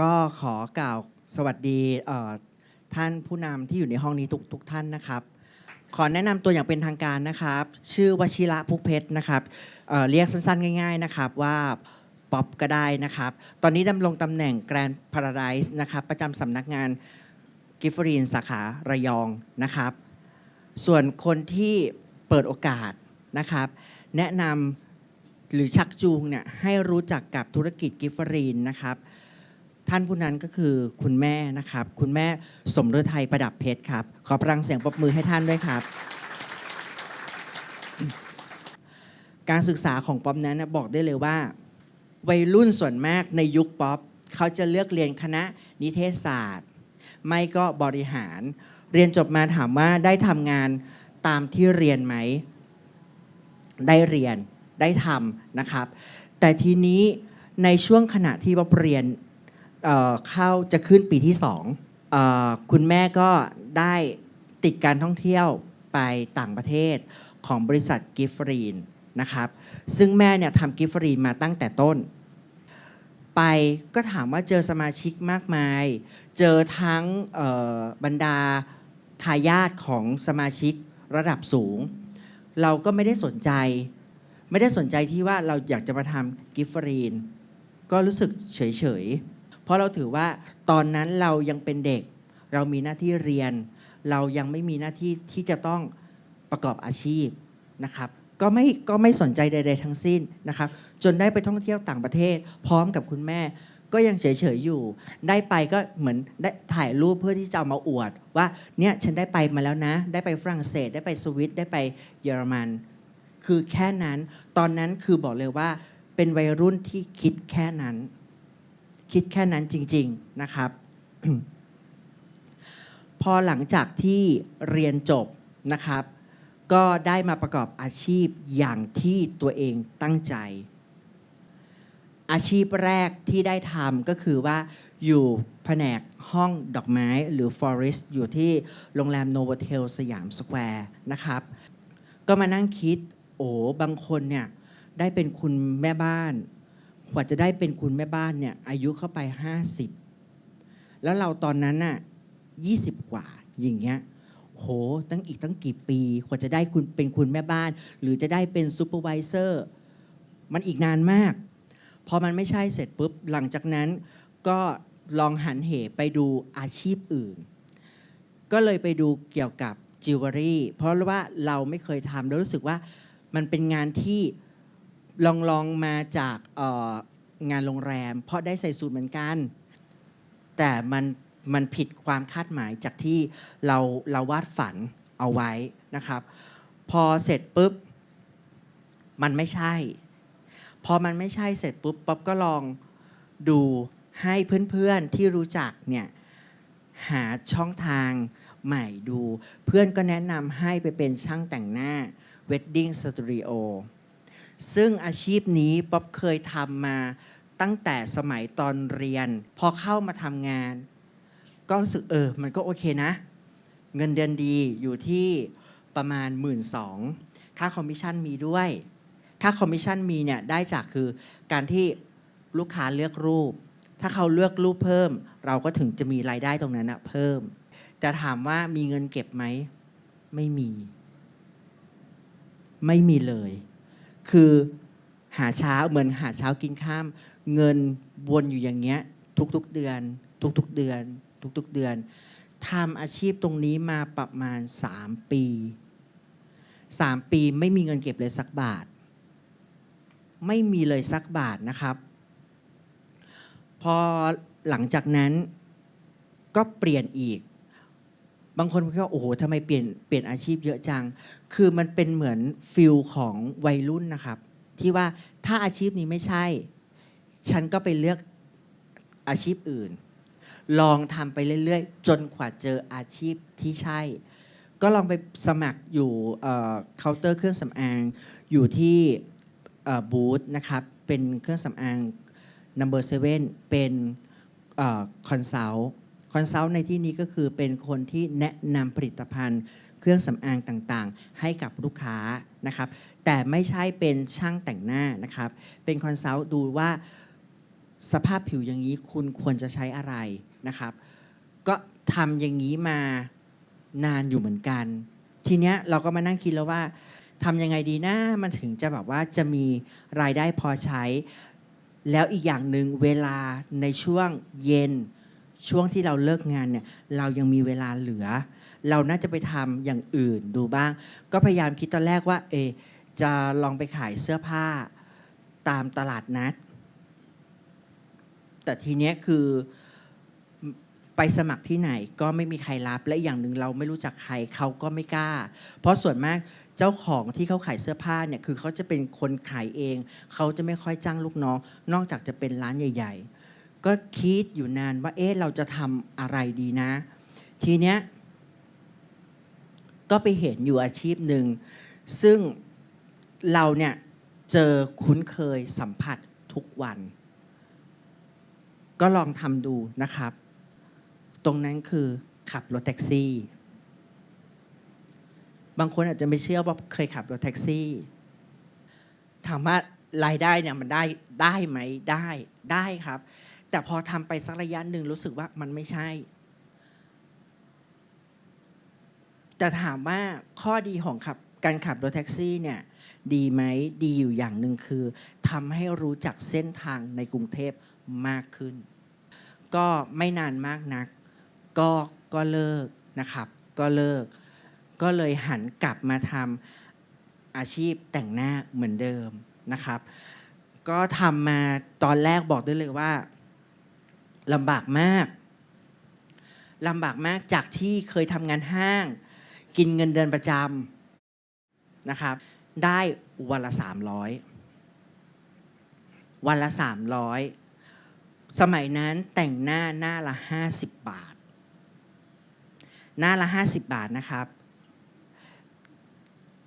ก็ขอกล่าวสวัสดีท่านผู้นำที่อยู่ในห้องนี้ทุกทุกท่านนะครับ ขอแนะนำตัวอย่างเป็นทางการนะครับ ชื่อวชิระพุกเพชรนะครับเเรียกสั้นๆ ง่าย ๆ นะครับว่าป๊อปก็ได้นะครับ ตอนนี้ดำรงตำแหน่งแกรนด์พาราไดส์นะครับ ประจำสำนักงานกิฟฟรีนสาขาระยองนะครับ ส่วนคนที่เปิดโอกาสนะครับ แนะนำหรือชักจูงเนี่ยให้รู้จักกับธุรกิจกิฟฟรีนนะครับ ท่านผู้นั้นก็คือคุณแม่นะครับ คุณแม่สมฤทัยประดับเพชรครับ ขอพลังเสียงปรบมือให้ท่านด้วยครับ การศึกษาของป๊อปนั้นนะบอกได้เลยว่า วัยรุ่นส่วนมากในยุคป๊อปเขาจะเลือกเรียนคณะนิเทศศาสตร์ ไม่ก็บริหาร เรียนจบมาถามว่าได้ทำงานตามที่เรียนไหม ได้เรียนได้ทำนะครับ แต่ทีนี้ในช่วงขณะที่ป๊อปเรียน เอ่อเข้าจะขึ้นปีที่สองเออคุณแม่ก็ได้ติดการท่องเที่ยวไปต่างประเทศของบริษัทกิฟฟรีนนะครับซึ่งแม่เนี่ยทำกิฟฟรีนมาตั้งแต่ต้น ไปก็ถามว่าเจอสมาชิกมากมาย เจอทั้งบรรดาทายาทของสมาชิกระดับสูง เราก็ไม่ได้สนใจ ไม่ได้สนใจที่ว่าเราอยากจะมาทำกิฟฟรีน ก็รู้สึกเฉยๆ เพราะเราถือว่าตอนนั้นเรายังเป็นเด็ก เรามีหน้าที่เรียน เรายังไม่มีหน้าที่ที่จะต้องประกอบอาชีพนะครับก็ไม่ก็ไม่สนใจใด ๆ ทั้งสิ้นนะครับจนได้ไปท่องเที่ยวต่างประเทศ พร้อมกับคุณแม่ ก็ยังเฉยๆอยู่ ได้ไปก็เหมือนได้ถ่ายรูปเพื่อที่จะเอามาอวด ว่าเนี่ยฉันได้ไปมาแล้วนะ ได้ไปฝรั่งเศส ได้ไปสวิตได้ไปเยอรมัน คือแค่นั้น ตอนนั้นคือบอกเลยว่าเป็นวัยรุ่นที่คิดแค่นั้น คิดแค่นั้นจริง ๆนะครับ พอหลังจากที่เรียนจบนะครับ ก็ได้มาประกอบอาชีพอย่างที่ตัวเองตั้งใจ อาชีพแรกที่ได้ทำก็คือว่าอยู่แผนกห้องดอกไม้หรือ florist อยู่ที่โรงแรมโนเวเทลสยามสแควร์นะครับ ก็มานั่งคิด โอ้บางคนเนี่ย ได้เป็นคุณแม่บ้าน กว่าจะได้เป็นคุณแม่บ้านเนี่ยอายุเข้าไป 50 แล้วเราตอนนั้นน่ะ20 กว่าอย่างเงี้ยโหตั้งอีกตั้งกี่ปีกว่าจะได้คุณเป็นคุณแม่บ้าน หรือจะได้เป็นซูเปอร์วิเซอร์มันอีกนานมาก พอมันไม่ใช่เสร็จปุ๊บ หลังจากนั้นก็ลองหันเหไปดูอาชีพอื่น ก็เลยไปดูเกี่ยวกับจิวเวลรี่เพราะว่าเราไม่เคยทำแล้วรู้สึกว่ามันเป็นงานที่ ลองลองมาจากเอ่องานโรงแรม เพราะได้ใส่สูทเหมือนกัน แต่มันมันผิดความคาดหมายจากที่เราเราวาดฝันเอาไว้นะครับ พอเสร็จปุ๊บ มันไม่ใช่ พอมันไม่ใช่เสร็จปุ๊บป๊อบก็ลองดูให้เพื่อนๆที่รู้จักเนี่ยหาช่องทางใหม่ดู เพื่อนก็แนะนำให้ไปเป็นช่างแต่งหน้า Wedding Studio ซึ่งอาชีพนี้ป๊อบเคยทำมาตั้งแต่สมัยตอนเรียน พอเข้ามาทำงาน ก็รู้สึกเออ มันก็โอเคนะ เงินเดือนดีอยู่ที่ประมาณ 1 2ื่นค่าคอมมิชชั่นมีด้วย ค่าคอมมิชชั่นมีเนี่ยได้จากคือการที่ลูกค้าเลือกรูป ถ้าเขาเลือกรูปเพิ่ม เราก็ถึงจะมีรายได้ตรงนั้นนะเพิ่ม แต่ถามว่ามีเงินเก็บไหม ไม่มี ไม่มีเลย คือหาเช้าเหมือนหาเช้ากินข้าม เงินวนอยู่อย่างเงี้ยทุกๆเดือน ทุกๆเดือน ทุกๆเดือนทำอาชีพตรงนี้มาประมาณ 3 ปี 3 ปีไม่มีเงินเก็บเลยสักบาท ไม่มีเลยสักบาทนะครับ พอหลังจากนั้นก็เปลี่ยนอีก บางคนก็โอ้โหทำไมเปลี่ยนเปลี่ยนอาชีพเยอะจัง คือมันเป็นเหมือนฟิลของวัยรุ่นนะครับ ที่ว่าถ้าอาชีพนี้ไม่ใช่ ฉันก็ไปเลือกอาชีพอื่น ลองทำไปเรื่อยๆ จนกว่าเจออาชีพที่ใช่ ก็ลองไปสมัครอยู่เคาน์เตอร์เครื่องสำอางอยู่ที่บูธนะครับ เป็นเครื่องสำอาง number seven เป็นคอนซัลท์ คอนซัลท์ในที่นี้ก็คือเป็นคนที่แนะนำผลิตภัณฑ์ เครื่องสำอางต่างๆ ให้กับลูกค้านะครับ แต่ไม่ใช่เป็นช่างแต่งหน้านะครับ เป็นคอนซัลท์ดูว่าสภาพผิวอย่างนี้คุณควรจะใช้อะไรนะครับ ก็ทำอย่างนี้มานานอยู่เหมือนกัน ทีเนี้ยเราก็มานั่งคิดแล้วว่าทำยังไงดีนะมันถึงจะแบบว่าจะมีรายได้พอใช้ แล้วอีกอย่างหนึ่งเวลาในช่วงเย็น ช่วงที่เราเลิกงานเนี่ยเรายังมีเวลาเหลือ เราน่าจะไปทำอย่างอื่นดูบ้าง ก็พยายามคิดตอนแรกว่า เอ จะลองไปขายเสื้อผ้าตามตลาดนัด แต่ทีเนี้ยคือไปสมัครที่ไหนก็ไม่มีใครรับและอย่างหนึ่งเราไม่รู้จักใครเขาก็ไม่กล้า เพราะส่วนมากเจ้าของที่เขาขายเสื้อผ้าเนี่ยคือเขาจะเป็นคนขายเอง เขาจะไม่ค่อยจ้างลูกน้อง นอกจากจะเป็นร้านใหญ่ ๆ ก็คิดอยู่นานว่าเอ๊ะเราจะทำอะไรดีนะ ทีเนี้ยก็ไปเห็นอยู่อาชีพหนึ่ง ซึ่งเราเนี่ยเจอคุ้นเคยสัมผัสทุกวัน ก็ลองทำดูนะครับ ตรงนั้นคือขับรถแท็กซี่ บางคนอาจจะไม่เชื่อว่าเคยขับรถแท็กซี่ถามว่ารายได้เนี่ยมันได้ได้ไหมได้ได้ครับ แต่พอทำไปสักระยะหนึ่งรู้สึกว่ามันไม่ใช่ แต่ถามว่าข้อดีของขับการขับรถแท็กซี่เนี่ยดีไหมดีอยู่อย่างหนึ่งคือทำให้รู้จักเส้นทางในกรุงเทพมากขึ้น ก็ไม่นานมากนัก ก็ก็เลิกนะครับ ก็เลิก ก็เลยหันกลับมาทำอาชีพแต่งหน้าเหมือนเดิมนะครับ ก็ทำมาตอนแรกบอกได้เลยว่า ลำบากมากลำบากมากจากที่เคยทำงานห้าง กินเงินเดือนประจำนะครับ ได้วันละ 300 วันละ 300 สมัยนั้นแต่งหน้าหน้าละ 50 บาท หน้าละ 50 บาทนะครับ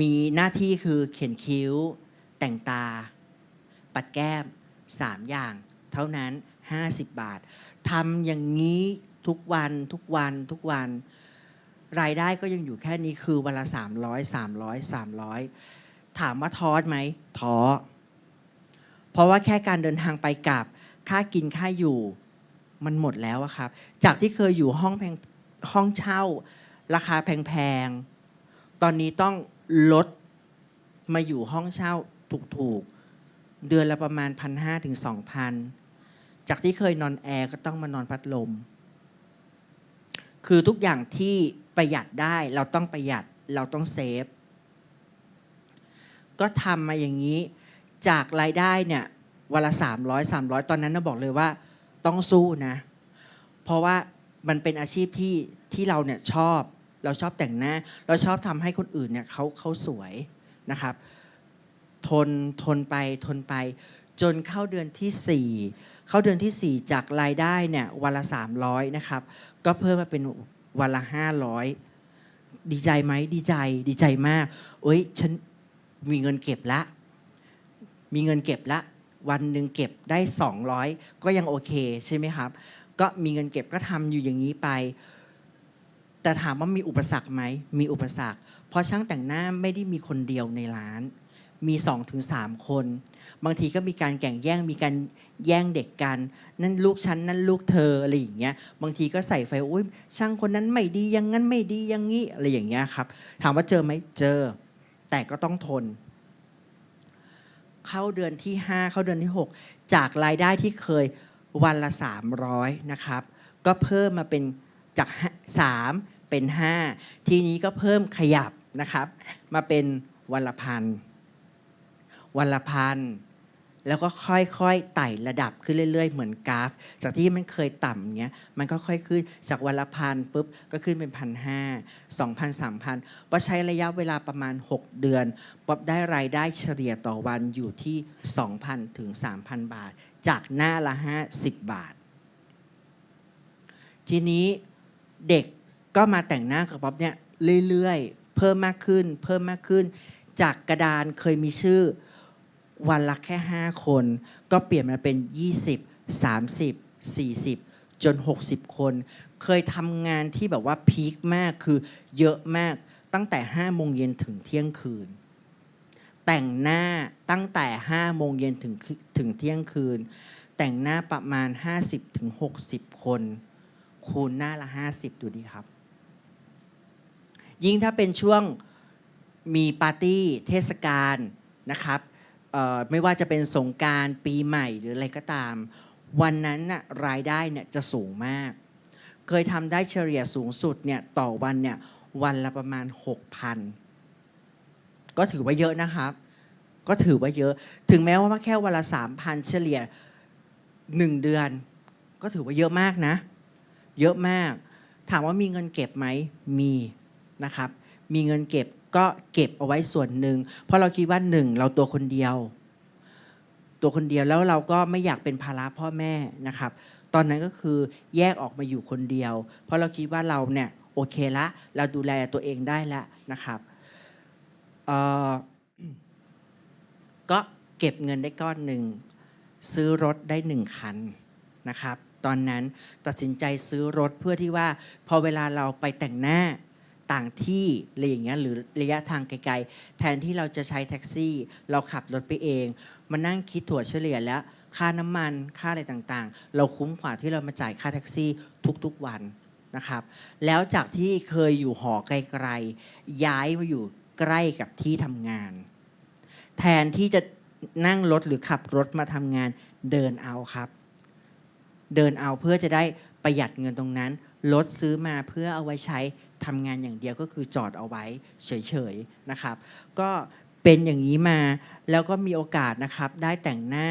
มีหน้าที่คือเขียนคิ้ว แต่งตา ปัดแก้ม 3 อย่าง เท่านั้น 50 บาททำอย่างนี้ทุกวันทุกวันทุกวัน รายได้ก็ยังอยู่แค่นี้คือวันละ300 300 300 ถามว่าท้อไหมท้อเพราะว่าแค่การเดินทางไปกลับ ค่ากินค่าอยู่มันหมดแล้วครับ จากที่เคยอยู่ห้องแพงห้องเช่า ราคาแพงๆ ตอนนี้ต้องลดมาอยู่ห้องเช่าถูกๆ เดือนละประมาณพันห้าถึงสองพัน จากที่เคยนอนแอร์ก็ต้องมานอนพัดลม คือทุกอย่างที่ประหยัดได้เราต้องประหยัดเราต้องเซฟ ก็ทำมาอย่างนี้ จากรายได้เนี่ยวันละ 300 300 ตอนนั้นนะบอกเลยว่าต้องสู้นะ เพราะว่ามันเป็นอาชีพที่ที่เราเนี่ยชอบ เราชอบแต่งหน้า เราชอบทำให้คนอื่นเนี่ยเขาเขาสวยนะครับ ทนทนไปทนไป จนเข้าเดือนที่ 4 เข้าเดือนที่ 4 จากรายได้เนี่ยวันละ 300 นะครับ ก็เพิ่มมาเป็นวันละ 500 ดีใจไหมดีใจดีใจมากเอ้ยฉันมีเงินเก็บละ มีเงินเก็บละ วันหนึ่งเก็บได้ 200 ก็ยังโอเคใช่ไหมครับ ก็มีเงินเก็บก็ทำอยู่อย่างนี้ไป แต่ถามว่ามีอุปสรรคไหมมีอุปสรรค เพราะช่างแต่งหน้าไม่ได้มีคนเดียวในร้าน มี2อถึงสคน บางทีก็มีการแข่งแย่งมีการแย่งเด็กกัน นั่นลูกฉันนั่นลูกเธออะไรอย่างเงี้ยบางทีก็ใส่ไฟอุ้ยช่างคนนั้นไม่ดีอย่างนั้นไม่ดีอย่างนี้อะไรอย่างเงี้ยครับถามว่าเจอไหมเจอ แต่ก็ต้องทน เข้าเดือนที่ 5 เข้าเดือนที่ 6 จากรายได้ที่เคยวันละ 300นะครับ ก็เพิ่มมาเป็นจาก 3 เป็น 5 ทีนี้ก็เพิ่มขยับนะครับ มาเป็นวันละพัน วันละพันแล้วก็ค่อยๆไต่ระดับขึ้นเรื่อย ๆ เหมือนกราฟ จากที่มันเคยต่ำเงี้ยมันก็ค่อยขึ้นจากวันละพันปุ๊บก็ขึ้นเป็นพันห้าสองพันสามพันว่าใช้ระยะเวลาประมาณ 6 เดือนป๊อบได้รายได้เฉลี่ยต่อวันอยู่ที่ 2,000 ถึง 3,000 บาท จากหน้าละ 50 บาท ทีนี้เด็กก็มาแต่งหน้ากับป๊อบเนี่ยเรื่อยๆ เพิ่มมากขึ้น เพิ่มมากขึ้น จากกระดานเคยมีชื่อ วันละแค่ 5 คน ก็เปลี่ยนมาเป็น 20 30 40 จน 60 คน เคยทำงานที่แบบว่าพีคมากคือเยอะมากตั้งแต่5โมงเย็นถึงเที่ยงคืน แต่งหน้าตั้งแต่5โมงเย็นถึงถึงเที่ยงคืน แต่งหน้าประมาณ 50-60 คน คูณหน้าละ 50 ดูดีครับ ยิ่งถ้าเป็นช่วงมีปาร์ตี้เทศกาลนะครับ เอ่อไม่ว่าจะเป็นสงกรารปีใหม่หรืออะไรก็ตาม วันนั้นน่ะรายได้เนี่ยจะสูงมาก เคยทำได้เฉลี่ยสูงสุดเนี่ยต่อวันเนี่ยวันละประมาณ 6,000 ก็ถือว่าเยอะนะครับ ก็ถือว่าเยอะ ถึงแม้ว่าแค่วันละ 3,000 เฉลี่ย 1 เดือน ก็ถือว่าเยอะมากนะ เยอะมาก ถามว่ามีเงินเก็บไหมมีนะครับ มีเงินเก็บ ก็เก็บเอาไว้ส่วนหนึ่ง เพราะเราคิดว่าหนึ่งเราตัวคนเดียว ตัวคนเดียวแล้วเราก็ไม่อยากเป็นภาระพ่อแม่นะครับ ตอนนั้นก็คือแยกออกมาอยู่คนเดียว เพราะเราคิดว่าเราเนี่ยโอเคละเราดูแลตัวเองได้แล้วนะครับเอ่อก็เก็บเงินได้ก้อนหนึ่งซื้อรถได้หนึ่งคันนะครับ ตอนนั้นตัดสินใจซื้อรถเพื่อที่ว่าพอเวลาเราไปแต่งหน้า ต่างที่อะไรอย่างเงี้ยหรือระยะทางไกลๆ แทนที่เราจะใช้แท็กซี่ เราขับรถไปเอง มานั่งคิดถั่วเฉลี่ยแล้ว ค่าน้ำมันค่าอะไรต่างๆ เราคุ้มกว่าที่เรามาจ่ายค่าแท็กซี่ทุกๆวันนะครับ แล้วจากที่เคยอยู่หอไกลๆ ย้ายมาอยู่ใกล้กับที่ทำงาน แทนที่จะนั่งรถหรือขับรถมาทำงานเดินเอาครับ เดินเอาเพื่อจะได้ประหยัดเงินตรงนั้น รถซื้อมาเพื่อเอาไว้ใช้ ทำงานอย่างเดียวก็คือจอดเอาไว้เฉยๆนะครับ ก็เป็นอย่างนี้มาแล้วก็มีโอกาสนะครับได้แต่งหน้า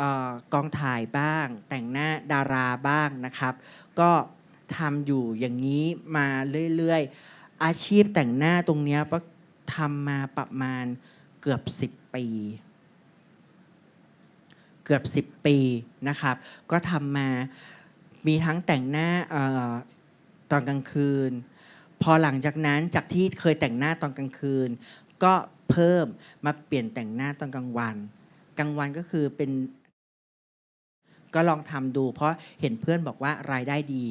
ออกองถ่ายบ้าง แต่งหน้าดาราบ้างนะครับ ก็ทำอยู่อย่างนี้มาเรื่อยๆ อาชีพแต่งหน้าตรงเนี้ยก็ทำมาประมาณเกือบ 10 ปี เกือบ 10 ปีนะครับ ก็ทำมามีทั้งแต่งหน้าออตอนกลางคืน พอหลังจากนั้นจากที่เคยแต่งหน้าตอนกลางคืน ก็เพิ่มมาเปลี่ยนแต่งหน้าตอนกลางวัน กลางวันก็คือเป็น ก็ลองทำดู เพราะเห็นเพื่อนบอกว่ารายได้ดี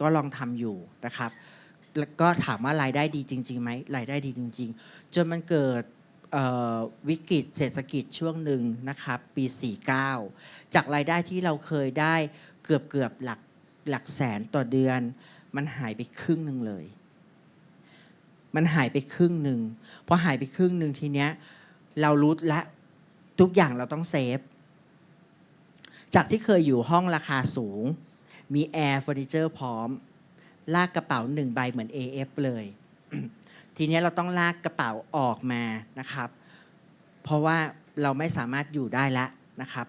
ก็ลองทำอยู่นะครับ แล้วก็ถามว่ารายได้ดีจริงๆไหมรายได้ดีจริง ๆ จนมันเกิดวิกฤตเศรษฐกิจช่วงหนึ่งนะครับปี 49 จากรายได้ที่เราเคยได้เกือบเกือบหลักหลักแสนต่อเดือน มันหายไปครึ่งหนึ่งเลย มันหายไปครึ่งหนึ่งพอหายไปครึ่งหนึ่งทีเนี้ย เรารู้และทุกอย่างเราต้องเซฟ จากที่เคยอยู่ห้องราคาสูง มีแอร์เฟอร์นิเจอร์พร้อม ลากกระเป๋าหนึ่งใบเหมือน AF เลย ทีเนี้ยเราต้องลากกระเป๋าออกมานะครับ เพราะว่าเราไม่สามารถอยู่ได้แล้วนะครับ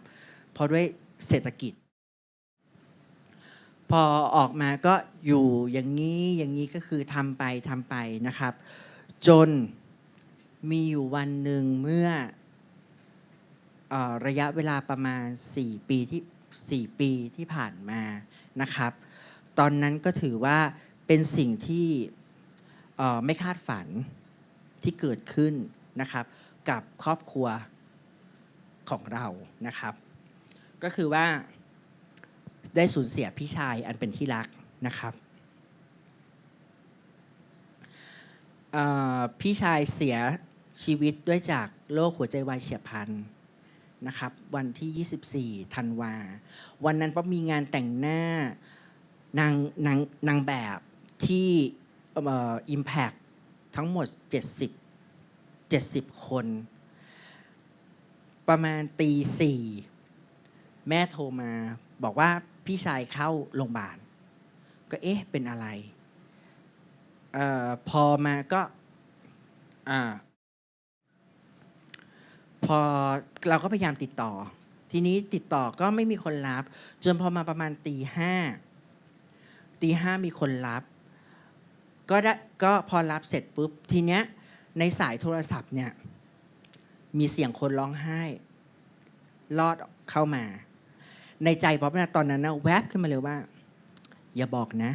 เพราะด้วยเศรษฐกิจ พอออกมาก็อยู่อย่างนี้อย่างนี้ก็คือทำไปทำไปนะครับ จนมีอยู่วันหนึ่งเมื่ออระยะเวลาประมาณ 4 ปีที่ 4 ปีที่ผ่านมานะครับ ตอนนั้นก็ถือว่าเป็นสิ่งที่ไม่คาดฝันที่เกิดขึ้นนะครับ กับครอบครัวของเรานะครับ ก็คือว่า ได้สูญเสียพี่ชายอันเป็นที่รักนะครับพี่ชายเสียชีวิตด้วยจากโรคหัวใจวายเฉียบพลันนะครับ วันที่ 24ธันวา วันนั้นป๊อปมีงานแต่งหน้านางนางนางแบบที่อ่อ Impact ทั้งหมด 70 70 คน ประมาณตีสี่แม่โทรมาบอกว่า พี่ชายเข้าโรงพยาบาลก็เอ๊ะเป็นอะไรออพอมาก็อ่าพอเราก็พยายามติดต่อ ทีนี้ติดต่อก็ไม่มีคนรับ จนพอมาประมาณตีห้าตีห้ามีคนรับ ก็ได้ก็พอรับเสร็จปุ๊บ ทีเนี้ยในสายโทรศัพท์เนี่ยมีเสียงคนร้องไห้ ลอดเข้ามา ในใจป๊อปนะตอนนั้นนะแวบขึ้นมาเลยว่า อย่าบอกนะ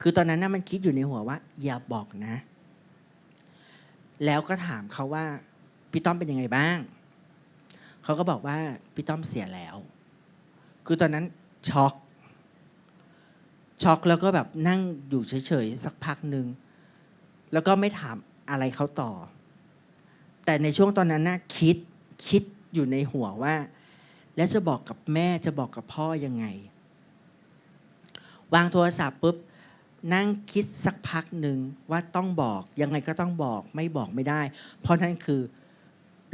คือตอนนั้นนะมันคิดอยู่ในหัวว่า อย่าบอกนะ แล้วก็ถามเขาว่าพี่ต้อมเป็นยังไงบ้าง เขาก็บอกว่าพี่ต้อมเสียแล้ว คือตอนนั้นช็อก ช็อกแล้วก็แบบนั่งอยู่เฉยๆสักพักหนึ่ง แล้วก็ไม่ถามอะไรเขาต่อ แต่ในช่วงตอนนั้นนะคิดคิดอยู่ในหัวว่า และจะบอกกับแม่จะบอกกับพ่อยังไง วางโทรศัพท์ปุ๊บนั่งคิดสักพักหนึ่งว่าต้องบอกยังไงก็ต้องบอกไม่บอกไม่ได้ เพราะนั่นคือ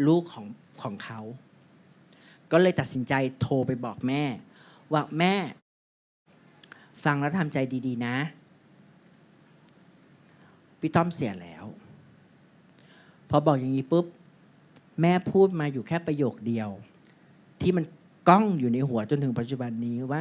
ลูกของของเขา ก็เลยตัดสินใจโทรไปบอกแม่ ว่าแม่ ฟังแล้วทำใจดีๆนะ พี่ต้อมเสียแล้ว พอบอกอย่างนี้ปุ๊บ แม่พูดมาอยู่แค่ประโยคเดียว ที่มันก้องอยู่ในหัวจนถึงปัจจุบันนี้ว่า